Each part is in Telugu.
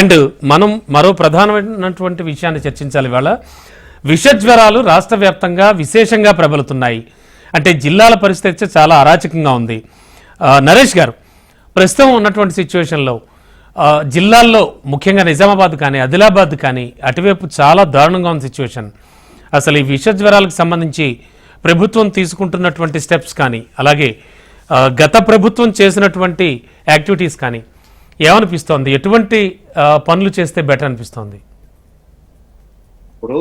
అండ్ మనం మరో ప్రధానమైనటువంటి విషయాన్ని చర్చించాలి ఇవాళ. విష జ్వరాలు రాష్ట్ర వ్యాప్తంగా విశేషంగా ప్రబలుతున్నాయి. అంటే జిల్లాల పరిస్థితి చాలా అరాచకంగా ఉంది. నరేష్ గారు ప్రస్తుతం ఉన్నటువంటి సిచ్యువేషన్లో జిల్లాల్లో ముఖ్యంగా నిజామాబాద్ కానీ ఆదిలాబాద్ కానీ అటువైపు చాలా దారుణంగా ఉన్న సిచ్యువేషన్. అసలు ఈ విష జ్వరాలకు సంబంధించి ప్రభుత్వం తీసుకుంటున్నటువంటి స్టెప్స్ కానీ అలాగే గత ప్రభుత్వం చేసినటువంటి యాక్టివిటీస్ కానీ ఏమనిపిస్తోంది? ఎటువంటి పనులు చేస్తే బెటర్ అనిపిస్తోంది? ఇప్పుడు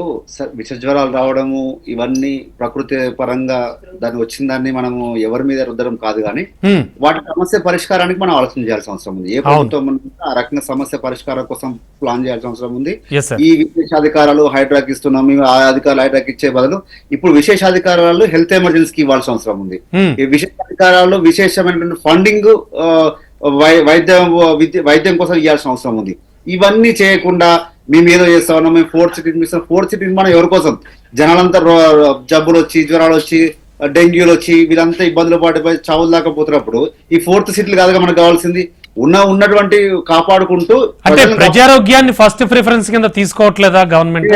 విష జ్వరాలు రావడము ఇవన్నీ ప్రకృతి పరంగా దాన్ని వచ్చిన దాన్ని మనము ఎవరి మీద రుద్దడం కాదు కానీ వాటి సమస్య పరిష్కారానికి మనం ఆలోచన చేయాల్సిన అవసరం ఉంది. ఏ ప్రభుత్వం ఆ రకంగా సమస్య పరిష్కారం కోసం ప్లాన్ చేయాల్సిన అవసరం ఉంది. ఈ విశేషాధికారాలు హైడ్రాక్ ఇస్తున్నాం ఆ అధికారులు హైడ్రాక్ ఇచ్చే బదులు ఇప్పుడు విశేషాధికారాలు హెల్త్ ఎమర్జెన్సీకి ఇవ్వాల్సిన అవసరం ఉంది. ఈ విశేషాధికారాలు విశేషమైనటువంటి ఫండింగ్ వైద్యం వైద్యం కోసం ఇవ్వాల్సిన అవసరం ఉంది. ఇవన్నీ చేయకుండా మేము ఏదో చేస్తా ఉన్నాం మేము fourth city miss fourth city మనం ఎవరి కోసం? జనాలంతా రో- జబ్బులు వచ్చి జ్వరాలు వచ్చి డెంగ్యూలు వచ్చి వీళ్ళంతా ఇబ్బందులు పాటు చావులు దాకా పోతున్నప్పుడు ఈ ఫోర్త్ సిటీలు కాదుగా మనకు కావాల్సింది. ఉన్న ఉన్నటువంటి కాపాడుకుంటూ అంటే ప్రజారోగ్యాన్ని ఫస్ట్ ప్రిఫరెన్స్ కింద తీసుకోవట్లేదా గవర్నమెంట్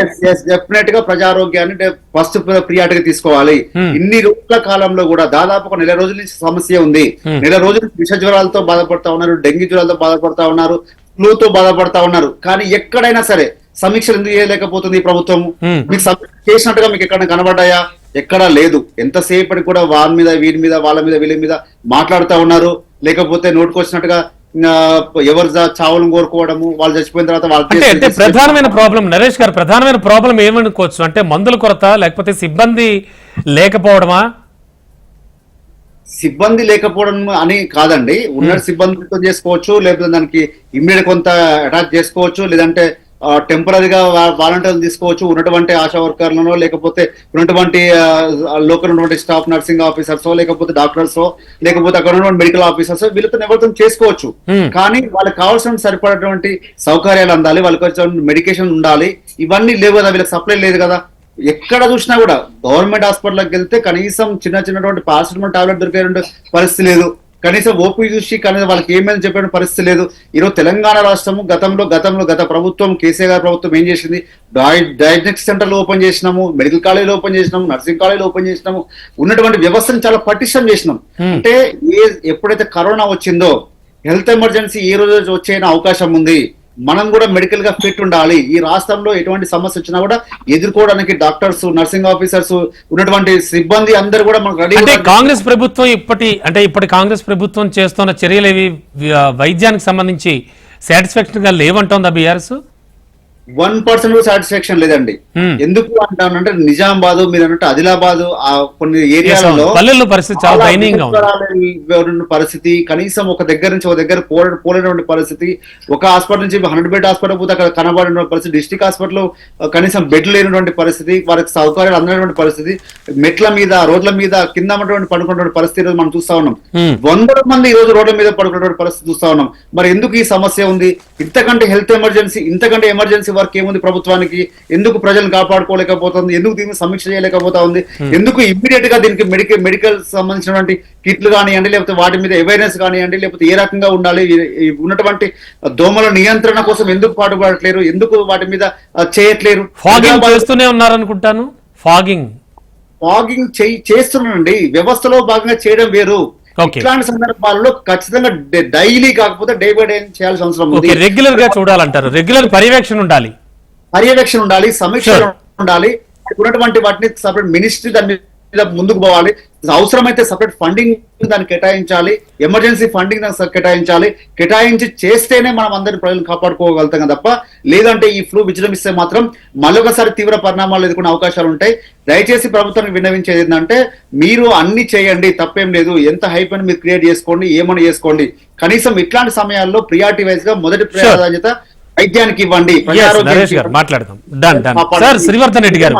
డెఫినెట్గా ప్రజారోగ్యాన్ని ఫస్ట్ ప్రియారిటీగా తీసుకోవాలి. Hmm. ఇన్ని రోజుల కాలంలో కూడా దాదాపు ఒక నెల రోజుల నుంచి సమస్య ఉంది. Hmm. నెల రోజులు విష జ్వరాలతో బాధపడతా ఉన్నారు డెంగ్యూ జ్వరాలతో బాధపడతా ఉన్నారు ఫ్లూతో బాధపడతా ఉన్నారు. కానీ ఎక్కడైనా సరే సమీక్షలు ఎందుకు చేయలేకపోతుంది ఈ ప్రభుత్వం? Hmm. మీకు సమీక్ష చేసినట్టుగా మీకు ఎక్కడ కనబడ్డాయా? ఎక్కడా లేదు. ఎంతసేపటి కూడా వాళ్ళ మీద వీరి మీద వాళ్ళ మీద వీళ్ళ మీద మాట్లాడుతా ఉన్నారు. లేకపోతే నోటుకొచ్చినట్టుగా ఎవరు చావులను కోరుకోవడము వాళ్ళు చచ్చిపోయిన తర్వాత వాళ్ళు అంటే ప్రధానమైన ప్రాబ్లం నరేష్ గారు ప్రధానమైన ప్రాబ్లం ఏమనుకోవచ్చు అంటే మందుల కొరత లేకపోతే సిబ్బంది లేకపోవడమా? సిబ్బంది లేకపోవడం అని కాదండి. ఉన్న సిబ్బందితో చేసుకోవచ్చు లేకపోతే దానికి ఇమ్మీడియట్ కొంత అటాచ్ చేసుకోవచ్చు లేదంటే టెంపరీగా వాలంటీర్లు తీసుకోవచ్చు. ఉన్నటువంటి ఆశా వర్కర్లను లేకపోతే ఉన్నటువంటి లోకల్ ఉన్నటువంటి స్టాఫ్ నర్సింగ్ ఆఫీసర్స్ లేకపోతే డాక్టర్స్ లేకపోతే అక్కడ ఉన్నటువంటి మెడికల్ ఆఫీసర్స్ వీళ్ళతో ఎవరితో చేసుకోవచ్చు. Hmm. కానీ వాళ్ళకి కావాల్సిన సరిపడేటువంటి సౌకర్యాలు అందాలి. వాళ్ళకి వచ్చిన మెడికేషన్ ఉండాలి. ఇవన్నీ లేవు కదా వీళ్ళకి సప్లై లేదు కదా. ఎక్కడ చూసినా కూడా గవర్నమెంట్ హాస్పిటల్కి వెళ్తే కనీసం చిన్న చిన్నటువంటి పారాసిటమాల్ టాబ్లెట్ దొరికే పరిస్థితి లేదు. కనీసం ఓపీ చూసి కనీసం వాళ్ళకి ఏమైంది చెప్పే పరిస్థితి లేదు. ఈరోజు తెలంగాణ రాష్ట్రము గతంలో గతంలో గత ప్రభుత్వం కేసీఆర్ గారి ప్రభుత్వం ఏం చేసింది? డయాగ్నోస్టిక్ సెంటర్లు ఓపెన్ చేసినాము మెడికల్ కాలేజీలు ఓపెన్ చేసినాము నర్సింగ్ కాలేజీలు ఓపెన్ చేసినాము. ఉన్నటువంటి వ్యవస్థను చాలా పటిష్టం చేసినాం. అంటే ఏ ఎప్పుడైతే కరోనా వచ్చిందో హెల్త్ ఎమర్జెన్సీ ఏ రోజు వచ్చే అవకాశం ఉంది? మనం కూడా మెడికల్గా ఫిట్ ఉండాలి. ఈ రాష్ట్రంలో ఎటువంటి సమస్య వచ్చినా కూడా ఎదుర్కోవడానికి డాక్టర్స్ నర్సింగ్ ఆఫీసర్స్ ఉన్నటువంటి సిబ్బంది అందరు కూడా మనకు రెడీ అంటే కాంగ్రెస్ ప్రభుత్వం ఇప్పటి అంటే ఇప్పటి కాంగ్రెస్ ప్రభుత్వం చేస్తున్న చర్యలు వైద్యానికి సంబంధించి సాటిస్ఫాక్షన్గా లేవంటోందా బీఆర్ఎస్? వన్ పర్సెంట్ సాటిస్ఫాక్షన్ లేదండి. ఎందుకు అంటానంటే నిజామాబాద్ మీరు అన్నట్టు ఆదిలాబాద్ ఆ కొన్ని ఏరియాలలో పల్లెల్లో పరిస్థితి చాలా పరిస్థితి కనీసం ఒక దగ్గర నుంచి ఒక దగ్గర పోలే పోలేనటువంటి పరిస్థితి ఒక హాస్పిటల్ నుంచి హండ్రెడ్ బెడ్ హాస్పిటల్ పోతే అక్కడ కనబడిన పరిస్థితి డిస్టిక్ హాస్పిటల్ కనీసం బెడ్లు లేనటువంటి పరిస్థితి వారికి సౌకర్యాలు అందనటువంటి పరిస్థితి మెట్ల మీద రోడ్ల మీద కింద పడుకున్నటువంటి పరిస్థితి మనం చూస్తా ఉన్నాం. వందల మంది ఈ రోజు రోడ్ల మీద పడుకున్నటువంటి పరిస్థితి చూస్తా ఉన్నాం. మరి ఎందుకు ఈ సమస్య ఉంది? ఇంతకంటే హెల్త్ ఎమర్జెన్సీ ఇంతకంటే ఎమర్జెన్సీ వర్క్ ఏముంది ప్రభుత్వానికి? ఎందుకు ప్రజలను కాపాడుకోలేకపోతుంది? ఎందుకు దీన్ని సమీక్ష చేయలేకపోతా ఉంది? ఎందుకు ఇమ్మీడియట్గా దీనికి మెడికల్ మెడికల్ సంబంధించినటువంటి కిట్లు కానివ్వండి లేకపోతే వాటి మీద అవేర్నెస్ కానివ్వండి లేకపోతే ఏ రకంగా ఉండాలి? ఉన్నటువంటి దోమల నియంత్రణ కోసం ఎందుకు పాటుపడట్లేరు? ఎందుకు వాటి మీద చేయట్లేరు? ఫాగింగ్ చేస్తూనే ఉన్నారనుకుంటాను. ఫాగింగ్ ఫాగింగ్ చేస్తున్నానండి. వ్యవస్థలో భాగంగా చేయడం వేరు. ఇట్లాంటి సందర్భాల్లో ఖచ్చితంగా డైలీ కాకపోతే డే బై డే చేయాల్సిన అవసరం ఉంది. రెగ్యులర్గా చూడాలంటారు. రెగ్యులర్ పర్యవేక్షణ ఉండాలి. పర్యవేక్షణ ఉండాలి సమీక్ష. ఉండాలి. ఉన్నటువంటి వాటిని సపరేట్ మినిస్ట్రీ దాని మీద ముందుకు పోవాలి. అవసరమైతే సపరేట్ ఫండింగ్ దాన్ని కేటాయించాలి. ఎమర్జెన్సీ ఫండింగ్ దానికి కేటాయించాలి. కేటాయించి చేస్తేనే మనం అందరి ప్రజలను కాపాడుకోగలుగుతాం తప్ప లేదంటే ఈ ఫ్లూ విజృంభిస్తే మాత్రం మళ్ళొకసారి తీవ్ర పరిణామాలు ఎదుర్కొనే అవకాశాలు ఉంటాయి. దయచేసి ప్రభుత్వానికి విన్నవించేది ఏంటంటే మీరు అన్ని చేయండి తప్పేం లేదు. ఎంత హైప్ అని మీరు క్రియేట్ చేసుకోండి ఏమని చేసుకోండి. కనీసం ఇట్లాంటి సమయాల్లో ప్రియారిటీ వైజ్గా మొదటి ప్రాధాన్యత వైద్యానికి ఇవ్వండి. మాట్లాడదాం. శ్రీవర్ధన్ రెడ్డి గారు.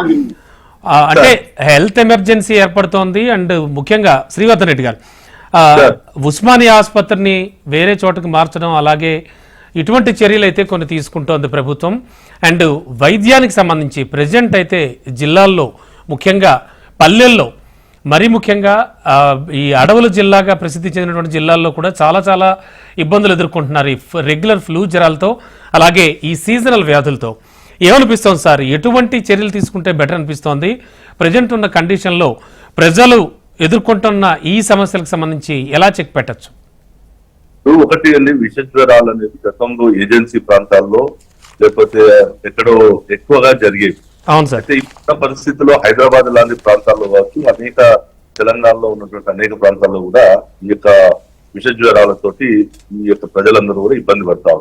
అంటే హెల్త్ ఎమర్జెన్సీ ఏర్పడుతోంది అండ్ ముఖ్యంగా శ్రీవర్ధన్ రెడ్డి గారు. ఉస్మానియా ఆసుపత్రిని వేరే చోటకి మార్చడం అలాగే ఇటువంటి చర్యలు అయితే కొన్ని తీసుకుంటోంది ప్రభుత్వం. అండ్ వైద్యానికి సంబంధించి ప్రజెంట్ అయితే జిల్లాల్లో ముఖ్యంగా పల్లెల్లో మరీ ముఖ్యంగా ఈ అడవుల జిల్లాగా ప్రసిద్ధి చెందినటువంటి జిల్లాల్లో కూడా చాలా చాలా ఇబ్బందులు ఎదుర్కొంటున్నారు ఈ రెగ్యులర్ ఫ్లూ జ్వరాలతో అలాగే ఈ సీజనల్ వ్యాధులతో. ఏమనిపిస్తోంది సార్? ఎటువంటి చర్యలు తీసుకుంటే బెటర్ అనిపిస్తోంది? ప్రజెంట్ ఉన్న కండిషన్లో ప్రజలు ఎదుర్కొంటున్న ఈ సమస్యలకు సంబంధించి ఎలా చెక్ పెట్టచ్చు? ఒకటి అండి విష జ్వరాలు అనేది గతంలో ఏజెన్సీ ప్రాంతాల్లో లేకపోతే ఎక్కడో ఎక్కువగా జరిగేవి. అవును సార్. అయితే ఇప్పుడున్న పరిస్థితుల్లో హైదరాబాద్ లాంటి ప్రాంతాల్లో కావచ్చు అనేక తెలంగాణలో ఉన్నటువంటి అనేక ప్రాంతాల్లో కూడా ఈ యొక్క విష జ్వరాలతోటి ఈ యొక్క ప్రజలందరూ కూడా ఇబ్బంది పడతా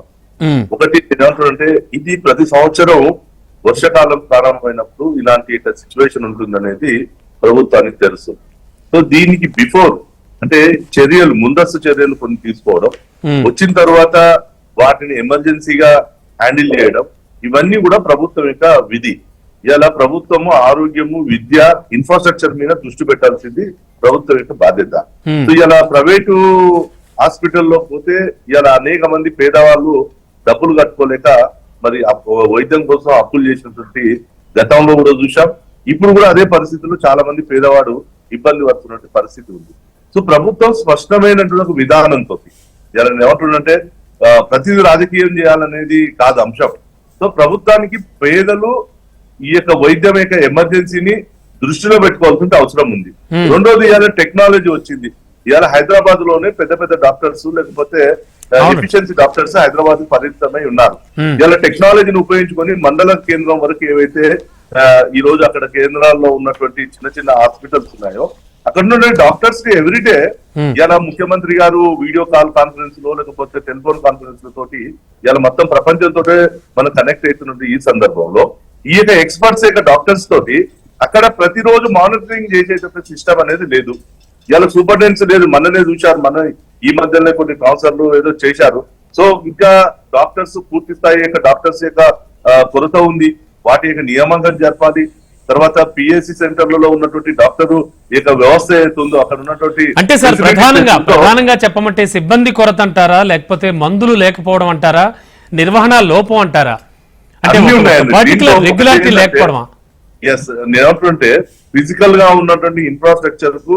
ఒకటి ఏమంటారంటే ఇది ప్రతి సంవత్సరం వర్షాకాలం ప్రారంభమైనప్పుడు ఇలాంటి సిచ్యువేషన్ ఉంటుందనేది ప్రభుత్వానికి తెలుసు సో దీనికి బిఫోర్ అంటే చర్యలు ముందస్తు చర్యలు కొన్ని తీసుకోవడం. వచ్చిన తర్వాత వాటిని ఎమర్జెన్సీగా హ్యాండిల్ చేయడం ఇవన్నీ కూడా ప్రభుత్వం యొక్క విధి ఇలా ప్రభుత్వము ఆరోగ్యము విద్య ఇన్ఫ్రాస్ట్రక్చర్ మీద దృష్టి పెట్టాల్సింది ప్రభుత్వం యొక్క బాధ్యత. సో ఇలా ప్రైవేటు హాస్పిటల్లో పోతే ఇలా అనేక మంది పేదవాళ్ళు డబ్బులు కట్టుకోలేక మరి వైద్యం కోసం అప్పులు చేసినటువంటి గతంలో కూడా చూసాం ఇప్పుడు కూడా అదే పరిస్థితుల్లో చాలా మంది పేదవాడు ఇబ్బంది పడుతున్నటువంటి పరిస్థితి ఉంది. సో ప్రభుత్వం స్పష్టమైనటువంటి ఒక విధానంతో ఇలా ఆ, ప్రతిదీ రాజకీయం చేయాలనేది కాదు అంశం. సో ప్రభుత్వానికి పేదలు ఈ యొక్క వైద్యం యొక్క ఎమర్జెన్సీని దృష్టిలో పెట్టుకోవాల్సిన అవసరం ఉంది. Hmm. రెండోది ఇవాళ టెక్నాలజీ వచ్చింది. ఇవాళ హైదరాబాద్లోనే పెద్ద పెద్ద డాక్టర్స్ లేకపోతే. ఎఫిషియన్సీ డాక్టర్స్ హైదరాబాద్ పరిమితమై ఉన్నారు. ఇవాళ టెక్నాలజీని ఉపయోగించుకొని మండల కేంద్రం వరకు ఏవైతే ఈ రోజు అక్కడ కేంద్రాల్లో ఉన్నటువంటి చిన్న చిన్న హాస్పిటల్స్ ఉన్నాయో అక్కడ నుండి డాక్టర్స్కి ఎవ్రీడే. ఇలా ముఖ్యమంత్రి గారు వీడియో కాల్ కాన్ఫరెన్స్లో లేకపోతే టెలిఫోన్ కాన్ఫరెన్స్ తోటి ఇలా మొత్తం ప్రపంచంతో మనం కనెక్ట్ అవుతున్నట్టు ఈ సందర్భంలో ఈ యొక్క ఎక్స్పర్ట్స్ యొక్క డాక్టర్స్ తోటి అక్కడ ప్రతిరోజు మానిటరింగ్ చేసేటటువంటి సిస్టమ్ అనేది లేదు ఇలా సూపరింటెండెన్స్ లేదు మననే చూశారు మన ఈ మధ్యలోనే కొన్ని ట్రాన్స్ఫర్లు ఏదో చేశారు. సో ఇంకా డాక్టర్స్ పూర్తి స్థాయి యొక్క డాక్టర్స్ యొక్క కొరత ఉంది. వాటి యొక్క నియామకం జరపాలి. తర్వాత పిఎస్సి సెంటర్లలో ఉన్నటువంటి డాక్టర్ యొక్క వ్యవస్థ ఏదైతే ఉందో అక్కడ ఉన్నటువంటి అంటే సార్ ప్రధానంగా ప్రధానంగా చెప్పమంటే సిబ్బంది కొరత అంటారా లేకపోతే మందులు లేకపోవడం అంటారా నిర్వహణ లోపం అంటారా? అంటే రెగ్యులారిటీ లేకపోవడమా? ఎస్ నేనంటుంటే ఫిజికల్గా ఉన్నటువంటి ఇన్ఫ్రాస్ట్రక్చర్కు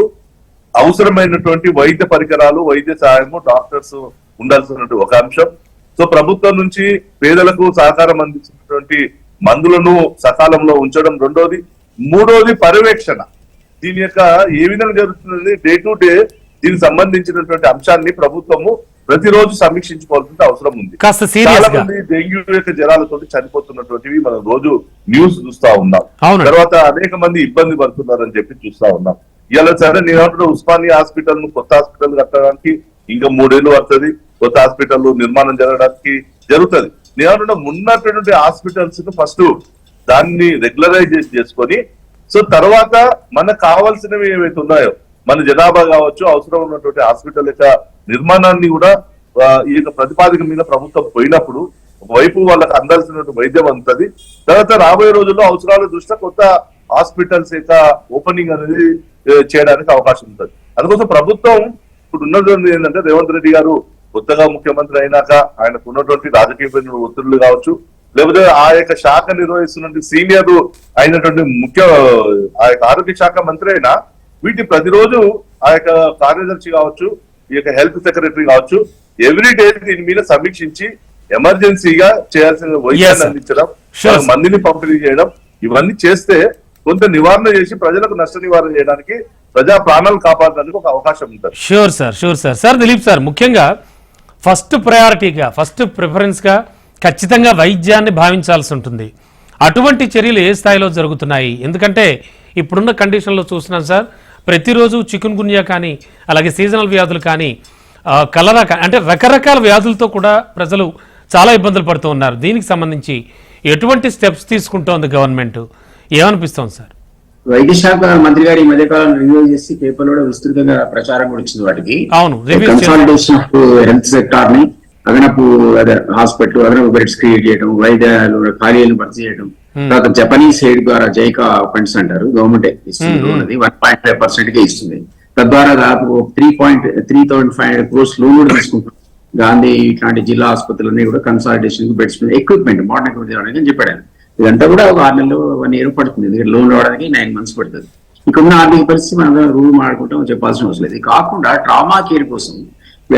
అవసరమైనటువంటి వైద్య పరికరాలు వైద్య సహాయము డాక్టర్స్ ఉండాల్సినటువంటి ఒక అంశం. సో ప్రభుత్వం నుంచి పేదలకు సహకారం అందించినటువంటి మందులను సకాలంలో ఉంచడం రెండోది. మూడోది పర్యవేక్షణ. దీని యొక్క ఏ విధంగా జరుగుతుంది డే టు డే దీనికి సంబంధించినటువంటి అంశాన్ని ప్రభుత్వము ప్రతిరోజు సమీక్షించుకోవాల్సిన అవసరం ఉంది. చాలా మంది డెంగ్యూ యొక్క జ్వరాలతో చనిపోతున్నటువంటివి మనం రోజు న్యూస్ చూస్తా ఉన్నాం. తర్వాత అనేక మంది ఇబ్బంది పడుతున్నారని చెప్పి చూస్తా ఉన్నాం. ఇలా సరే నేను అంటున్నా ఉస్మానియా హాస్పిటల్ను కొత్త హాస్పిటల్ కట్టడానికి ఇంకా మూడేళ్ళు పడుతుంది. కొత్త హాస్పిటల్ నిర్మాణం జరగడానికి జరుగుతుంది. నేను అంటున్నా ఉన్నటువంటి హాస్పిటల్స్ను ఫస్ట్ దాన్ని రెగ్యులరైజ్ చేసి చేసుకొని సో తర్వాత మనకు కావాల్సినవి ఏవైతే ఉన్నాయో మన జనాభా కావచ్చు అవసరం ఉన్నటువంటి హాస్పిటల్ యొక్క నిర్మాణాన్ని కూడా ఈ యొక్క ప్రతిపాదిక మీద ప్రభుత్వం పోయినప్పుడు ఒకవైపు వాళ్ళకి అందాల్సినటువంటి వైద్యం అందుతుంది. తర్వాత రాబోయే రోజుల్లో అవసరాల దృష్ట్యా కొత్త హాస్పిటల్స్ యొక్క ఓపెనింగ్ అనేది చేయడానికి అవకాశం ఉంటుంది అందుకోసం ప్రభుత్వం ఇప్పుడు ఉన్నది ఏంటంటే రేవంత్ రెడ్డి గారు కొత్తగా ముఖ్యమంత్రి అయినాక ఆయనకు ఉన్నటువంటి రాజకీయ ఒత్తిళ్ళు కావచ్చు లేకపోతే ఆ యొక్క శాఖ నిర్వహిస్తున్నటువంటి సీనియర్ అయినటువంటి ముఖ్య ఆ యొక్క ఆరోగ్య శాఖ మంత్రి అయినా వీటి ప్రతిరోజు ఆ యొక్క కార్యదర్శి కావచ్చు ఈ యొక్క హెల్త్ సెక్రటరీ కావచ్చు ఎవ్రీ డే దీని మీద సమీక్షించి ఎమర్జెన్సీగా చేయాల్సిన వైద్యాన్ని. అందించడం. మందిని పంపిణీ చేయడం ఇవన్నీ చేస్తే కొంత నివారణ చేసి ప్రజలకు నష్ట నివారణ చేయడానికి ప్రజా ప్రాణాలు కాపాడడానికి ఒక అవకాశం ఉంటుంది. Sure sir sure sir sir Dilip sir ముఖ్యంగా ఫస్ట్ ప్రయారిటీగా ఫస్ట్ ప్రిఫరెన్స్గా ఖచ్చితంగా వైద్యాన్ని భావించాల్సి ఉంటుంది. అటువంటి చర్యలు ఏ స్థాయిలో జరుగుతున్నాయి? ఎందుకంటే ఇప్పుడున్న కండిషన్లో చూస్తున్నాం సార్ ప్రతిరోజు చికెన్ గున్యా కానీ అలాగే సీజనల్ వ్యాధులు కానీ కలరా అంటే రకరకాల వ్యాధులతో కూడా ప్రజలు చాలా ఇబ్బందులు పడుతూ ఉన్నారు. దీనికి సంబంధించి ఎటువంటి స్టెప్స్ తీసుకుంటోంది గవర్నమెంట్ ఏమనిపిస్తోంది సార్? వైద్య శాఖ మంత్రి గారు ఈ మధ్య కాలంలో రివ్యూ చేసి పేపర్ కూడా విస్తృతంగా ప్రచారం కూడా వచ్చింది వాటికి. అవును కన్సాలిడేషన్ ఆఫ్ హెల్త్ సెక్టార్ని అదనపు అదే హాస్పిటల్ అదనపు బెడ్స్ క్రియేట్ చేయడం వైద్యాలు ఖాళీలను భర్తీ చేయడం తర్వాత జపనీస్ ఎయిడ్ ద్వారా జైకా ఫండ్స్ అంటారు గవర్నమెంట్ ఇస్తుంది వన్ పాయింట్ ఫైవ్ పర్సెంట్గా ఇస్తుంది. తద్వారా దాదాపు three point three thousand five hundred crores loan కూడా తీసుకుంటాం గాంధీ ఇట్లాంటి జిల్లా ఆసుపత్రులన్నీ కూడా consolidation beds equipment modern equipment అని చెప్పాడు. ఇదంతా కూడా ఒక ఆరు నెలలు వన్ ఇయర్ పడుతుంది. ఎందుకంటే లోన్ రావడానికి నైన్ మంత్స్ పడుతుంది. ఇక్కడున్న ఆర్థిక పరిస్థితి మనం రూల్ మాడుకుంటాం చెప్పాల్సిన అవసరం లేదు. కాకుండా ట్రామా కేర్ కోసం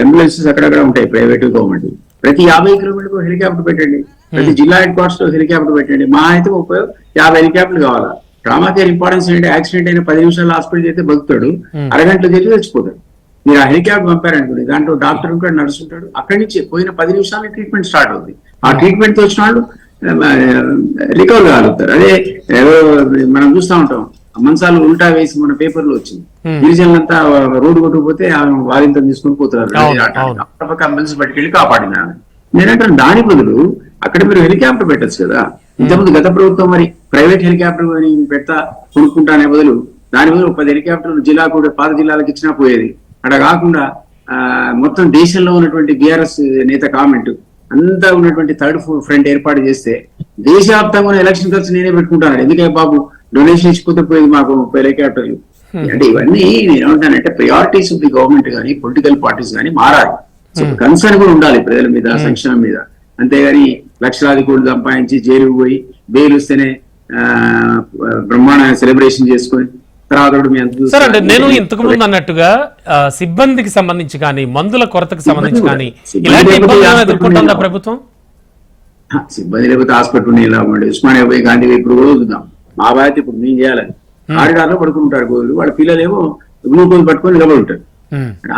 అంబులెన్సెస్ అక్కడక్కడ ఉంటాయి ప్రైవేట్ గవర్నమెంట్. ప్రతి యాభై కిలోమీటర్లకు హెలికాప్టర్ పెట్టండి. ప్రతి జిల్లా హెడ్ క్వార్టర్స్లో హెలికాప్టర్ పెట్టండి. మా అయితే ముప్పై యాభై హెలికాప్టర్లు కావాలా? ట్రామా కేర్ ఇంపార్టెన్స్ ఏంటంటే యాక్సిడెంట్ అయిన పది నిమిషాలు హాస్పిటల్ చేస్తే బతుకుతాడు. అరగంటలో చేసి చచ్చిపోతాడు. మీరు ఆ హెలికాప్టర్ పంపారనుకోండి దాంట్లో డాక్టర్ ఉంటాడు నర్స్ ఉంటాడు. అక్కడి నుంచి పోయిన పది నిమిషాలు ట్రీట్మెంట్ స్టార్ట్ అవుతుంది ఆ ట్రీట్మెంట్తో వచ్చిన వాళ్ళు రికవర్ కాగలుగుతారు. అదే మనం చూస్తా ఉంటాం. మంచాలు ఉల్టా వేసి మన పేపర్లో వచ్చింది గిరిజనులంతా రోడ్డు కొట్టుకుపోతే ఆమె వారింత తీసుకుని పోతున్నారు. పక్క అంబులెన్స్ పట్టుకెళ్ళి కాపాడిన నేనంటాను దాని బదులు అక్కడ మీరు హెలికాప్టర్ పెట్టచ్చు కదా. ఇంతకుముందు గత ప్రభుత్వం మరి ప్రైవేట్ హెలికాప్టర్ అని పెడతా కొనుక్కుంటానే బదులు దాని బదులు పది హెలికాప్టర్లు జిల్లా కూడా పాత జిల్లాలకు ఇచ్చినా పోయేది. అక్కడ కాకుండా ఆ, మొత్తం దేశంలో ఉన్నటువంటి బీఆర్ఎస్ నేత కామెంట్. అంతా ఉన్నటువంటి థర్డ్ ఫ్రంట్ ఏర్పాటు చేస్తే దేశవ్యాప్తంగా ఉన్న ఎలక్షన్ ఖర్చు నేనే పెట్టుకుంటాను. ఎందుకంటే బాబు? డొనేషన్ ఇచ్చిపోతే పోయేది మాకు ముప్పై హెలికాప్టర్లు అంటే ఇవన్నీ నేను ఏమంటానంటే ప్రయారిటీస్ ఆఫ్ ది గవర్నమెంట్ కానీ పొలిటికల్ పార్టీస్ కానీ మారాలి సో కన్సర్న్ కూడా ఉండాలి ప్రజల మీద సంక్షేమం మీద. అంతేగాని లక్షలాది కోట్లు సంపాదించి జైలుకు పోయి బెయిల్ వస్తేనే బ్రహ్మాండ సెలబ్రేషన్ చేసుకొని సార్ అంటే నేను ఇంతకు ముందు అన్నట్టుగా సిబ్బందికి సంబంధించి కానీ మందుల కొరతకు సంబంధించి కానీ ఇలాంటి ఎదుర్కొంటుందా. ప్రభుత్వం? సిబ్బంది లేకపోతే హాస్పిటల్ ఉండి ఉస్మానియా పోయి గాంధీ ఇప్పుడు కూడా వదులుదాం మా బాధ్యత ఇప్పుడు మేము చేయాలని. కారిడార్లో పడుకుంటారు గోళ్ళు వాళ్ళ పిల్లలేమో గ్లూకోజ్ పట్టుకొని నిలబడి ఉంటారు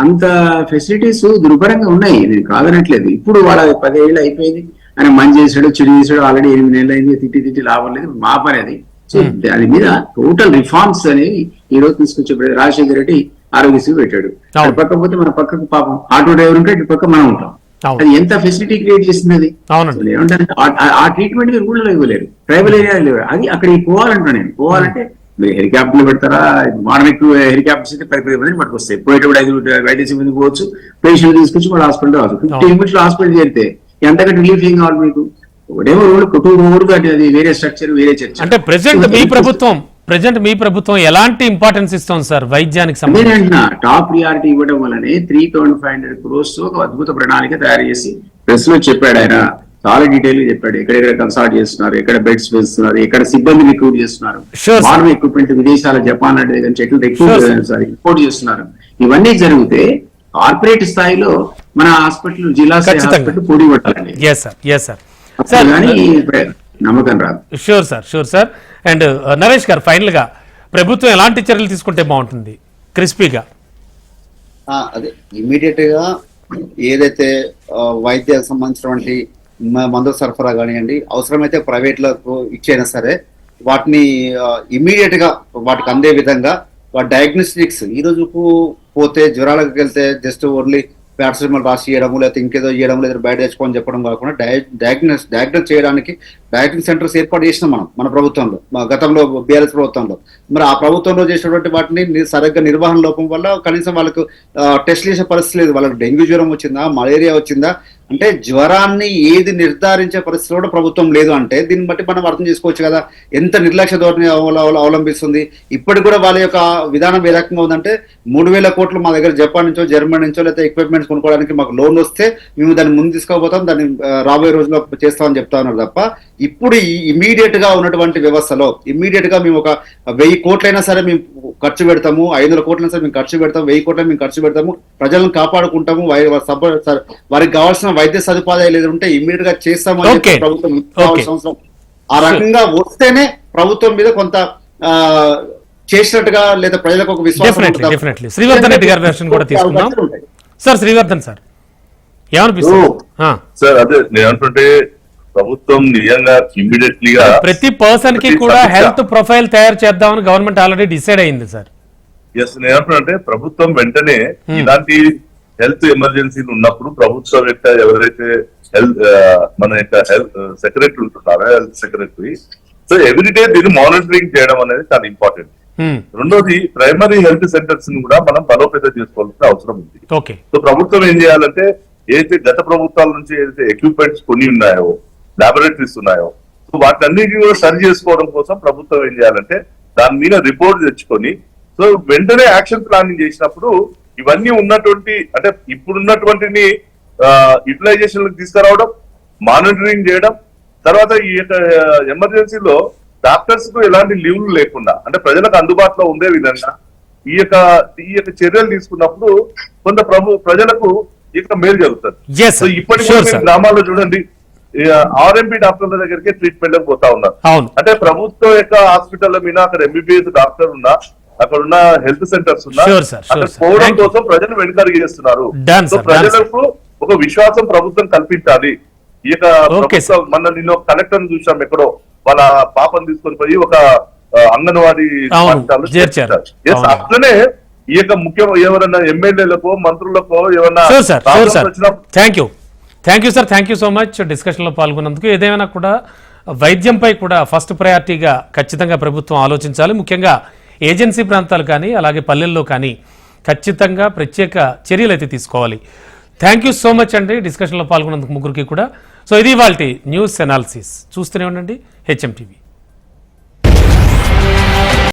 అంత ఫెసిలిటీస్ దుర్భరంగా ఉన్నాయి. నేను కాదనట్లేదు. ఇప్పుడు వాళ్ళ పదేళ్ళు అయిపోయింది. ఆయన మంచి చేసాడు చెడు చేసాడు ఆల్రెడీ ఎనిమిది నెలలు అయింది. తిట్టి తిట్టి లాభం లేదు. మా పని అది. సో దాని మీద టోటల్ రిఫార్మ్స్ అనేవి ఈ రోజు తీసుకొచ్చే రాజశేఖర రెడ్డి ఆరోగ్యశ్రీ పెట్టాడు. అవును. అటు పక్క పోతే మన పక్కకు పాపం ఆటో డ్రైవర్ ఉంటే ఇటు పక్క మనం ఉంటాం. అది ఎంత ఫెసిలిటీ క్రియేట్ చేసింది అది? ఏమంటారంటే ఆ- ట్రీట్మెంట్ మీరు ఊళ్ళో ఇవ్వలేరు. ట్రైబల్ ఏరియా లేవు అది అక్కడికి పోవాలంటా నేను. పోవాలంటే మీరు హెలికాప్టర్లు పెడతారా? మోడర్న్ ఎక్కువ హెలికాప్టర్స్ అయితే పది పది మందిని పట్టుకొస్తాయి. పోయేటప్పుడు ఐదు వైద్య సిబ్బంది పోవచ్చు. పేషెంట్ తీసుకొచ్చి మన హాస్పిటల్ రావచ్చు. ఫిఫ్టీన్ మినిట్స్ హాస్పిటల్ చేరితే ఎంతకంటే రిలీఫ్ ఏం కావాలి మీకు? ఒకటేమో రోడ్డు రోడ్డు అంటే అది వేరే స్ట్రక్చర్ వేరే చర్చ. అంటే ప్రెసెంట్ మీ ప్రభుత్వం ప్రెసెంట్ మీ ప్రభుత్వం ఎలాంటి ఇంపార్టెన్స్ ఇస్తుంది సార్ వైద్యానికి అదే సంబంధించి? అంటున్నా టాప్ ప్రియారిటీ ఇవ్వడం వల్లనే three thousand five hundred crores ఒక అద్భుత ప్రణాళిక తయారు చేసి ప్రెస్లో చెప్పాడు ఆయన. చాలా డీటెయిల్గా చెప్పాడు. ఎక్కడెక్కడ కన్సల్ట్ చేస్తున్నారు ఎక్కడ బెడ్స్ వేస్తున్నారు ఎక్కడ సిబ్బంది రిక్రూట్ చేస్తున్నారు. మోడర్న్ ఎక్విప్మెంట్ విదేశాల జపాన్ లాంటి దగ్గర Sure, sir. సారీ ఇంపోర్ట్ చేస్తున్నారు. ఇవన్నీ జరిగితే కార్పొరేట్ స్థాయిలో మన హాస్పిటల్ జిల్లా. హాస్పిటల్ పోటీ పడాలండి ఎస్ సార్ నమ్మకం రాదు. Sure sir sure sir and Naresh గారు ఫైనల్గా ప్రభుత్వం ఎలాంటి చర్యలు తీసుకుంటే బాగుంటుంది? క్రిస్పీగా. ఆ, అదే ఇమీడియట్గా ఏదైతే ఆ, వైద్యానికి సంబంధించినటువంటి మందుల సరఫరా కానివ్వండి అవసరమైతే ప్రైవేట్లకు ఇచ్చైనా సరే వాటిని ఇమీడియట్గా వాటికి అందే విధంగా వాటి డయాగ్నోస్టిక్స్ ఈ రోజుకు పోతే జ్వరాలకు వెళ్తే జస్ట్ ఓన్లీ పారాసిటమాల్ రాసి ఇవ్వడము లేకపోతే ఇంకేదో ఇవ్వడం లేదా బయట తెచ్చుకోని చెప్పడం కాకుండా డయాగ్నోస్ డయాగ్నోస్ చేయడానికి డయాగ్నోస్ సెంటర్స్ ఏర్పాటు చేసినాం మనం మన ప్రభుత్వంలో మా గతంలో బీఆర్ఎస్ ప్రభుత్వంలో. మరి ఆ ప్రభుత్వంలో చేసినటువంటి వాటిని సరిగ్గా నిర్వహణ లోపం వల్ల కనీసం వాళ్ళకు టెస్ట్ చేసే పరిస్థితి లేదు. వాళ్ళకి డెంగ్యూ జ్వరం వచ్చిందా మలేరియా వచ్చిందా అంటే జ్వరాన్ని ఏది నిర్ధారించే పరిస్థితి కూడా ప్రభుత్వం లేదు అంటే దీన్ని బట్టి మనం అర్థం చేసుకోవచ్చు కదా. ఎంత నిర్లక్ష్య ధోరణి అవలంబిస్తుంది. ఇప్పటికి కూడా వాళ్ళ యొక్క విధానం ఏ రకంగా ఉందంటే మూడు వేల కోట్లు మా దగ్గర జపాన్ నుంచో జర్మనీ నుంచో లేదా ఎక్విప్మెంట్స్ కొనుక్కోవడానికి మాకు లోన్ వస్తే మేము దాన్ని ముందు తీసుకోబోతాం దాన్ని రాబోయే రోజుల్లో చేస్తామని చెప్తా ఉన్నారు తప్ప ఇప్పుడు ఇమీడియట్గా ఉన్నటువంటి వ్యవస్థలో ఇమీడియట్గా మేము ఒక వెయ్యి కోట్లైనా సరే మేము ఖర్చు పెడతాము ఐదు వందల కోట్లైనా సరే మేము ఖర్చు పెడతాము వెయ్యి కోట్ల మేము ఖర్చు పెడతాము ప్రజలను కాపాడుకుంటాము వారికి కావాల్సిన వైద్య సదుపాయాలు ఏది ఉంటే ఇమీడియట్గా చేస్తాము అని చెప్పి Okay. ప్రభుత్వం ఆ రకంగా వస్తేనే ప్రభుత్వం మీద కొంత ఆ, చేసినట్టుగా లేదా ప్రజలకు ఒక విశ్వాసం డెఫినెట్లీ ఉంటుంది. డెఫినెట్లీ శ్రీవర్ధన్ రెడ్డి గారి వెర్షన్ కూడా తీసుకుందాం. అవకాశాలు ఉంటాయి. సార్ శ్రీవర్ధన్ సార్ ఏమనిపిస్తుంది? సార్ అదే నేను అంటుంటే ప్రభుత్వం నిజంగా ఇమ్మీడియట్లీ గా ప్రతి పర్సన్కి కూడా హెల్త్ ప్రొఫైల్ తయారు చేద్దామని గవర్నమెంట్ ఆల్రెడీ డిసైడ్ అయింది సార్ ఎస్ నేను అంటున్నానంటే ప్రభుత్వం వెంటనే ఇలాంటి హెల్త్ ఎమర్జెన్సీలు ఉన్నప్పుడు ప్రభుత్వం యొక్క ఎవరైతే హెల్త్ మన యొక్క హెల్త్ సెక్రటరీ ఉంటున్నారో హెల్త్ సెక్రటరీ సో ఎవ్రీడే దీన్ని మానిటరింగ్ చేయడం అనేది చాలా ఇంపార్టెంట్ హ్మ్, రెండోది ప్రైమరీ హెల్త్ సెంటర్స్ని కూడా మనం బలోపేతం చేసుకోవాల్సిన అవసరం ఉంది. ఓకే సో ప్రభుత్వం ఏం చేయాలంటే ఏదైతే గత ప్రభుత్వాల నుంచి ఏదైతే ఎక్విప్మెంట్స్ కొన్ని ఉన్నాయో లాబొరేటరీస్ ఉన్నాయో సో వాటన్నిటిని కూడా సరి చేసుకోవడం కోసం ప్రభుత్వం ఏం చేయాలంటే దాని మీద రిపోర్ట్ తెచ్చుకొని సో వెంటనే యాక్షన్ ప్లానింగ్ చేసినప్పుడు ఇవన్నీ ఉన్నటువంటి అంటే ఇప్పుడున్నటువంటిని యూటిలైజేషన్ తీసుకురావడం మానిటరింగ్ చేయడం తర్వాత ఈ యొక్క ఎమర్జెన్సీలో డాక్టర్స్కు ఎలాంటి లీవ్లు లేకుండా అంటే ప్రజలకు అందుబాటులో ఉండే విధంగా ఈ యొక్క ఈ యొక్క చర్యలు తీసుకున్నప్పుడు కొంత ప్రభు ప్రజలకు యొక్క మేలు జరుగుతుంది. ఇప్పటికీ. గ్రామాల్లో చూడండి ఆర్ఎంపీ డాక్టర్ల దగ్గరికి ట్రీట్మెంట్ పోతా ఉన్నారు. అంటే ప్రభుత్వం యొక్క హాస్పిటల్ మీద అక్కడ ఎంబీబీఎస్ డాక్టర్ ఉన్నా అక్కడ ఉన్న హెల్త్ సెంటర్స్ ఉన్నా అక్కడ. పోవడం. కోసం ప్రజలు వెనుకడుగు చేస్తున్నారు సో ప్రజలకు ఒక విశ్వాసం ప్రభుత్వం కల్పించాలి. ఈ యొక్క ప్రభుత్వం మన నిన్న కలెక్టర్ చూసాం ఎక్కడో వాళ్ళ పాపను తీసుకొని పోయి ఒక అంగన్వాడీ. అట్లనే ఈ యొక్క ముఖ్య ఎవరైనా ఎమ్మెల్యేలకు మంత్రులకు ఏమన్నా thank you thank you sir thank you so much డిస్కషన్లో పాల్గొన్నందుకు. ఏదేమైనా కూడా వైద్యంపై కూడా ఫస్ట్ ప్రయారిటీగా ఖచ్చితంగా ప్రభుత్వం ఆలోచించాలి. ముఖ్యంగా ఏజెన్సీ ప్రాంతాలు కానీ అలాగే పల్లెల్లో కానీ ఖచ్చితంగా ప్రత్యేక చర్యలు అయితే తీసుకోవాలి. థ్యాంక్ యూ సో మచ్ అండి. డిస్కషన్లో పాల్గొన్నందుకు ముగ్గురికి కూడా. సో ఇది వాళ్ళ న్యూస్ ఎనాలిసిస్ చూస్తూనే ఉండండి. HM TV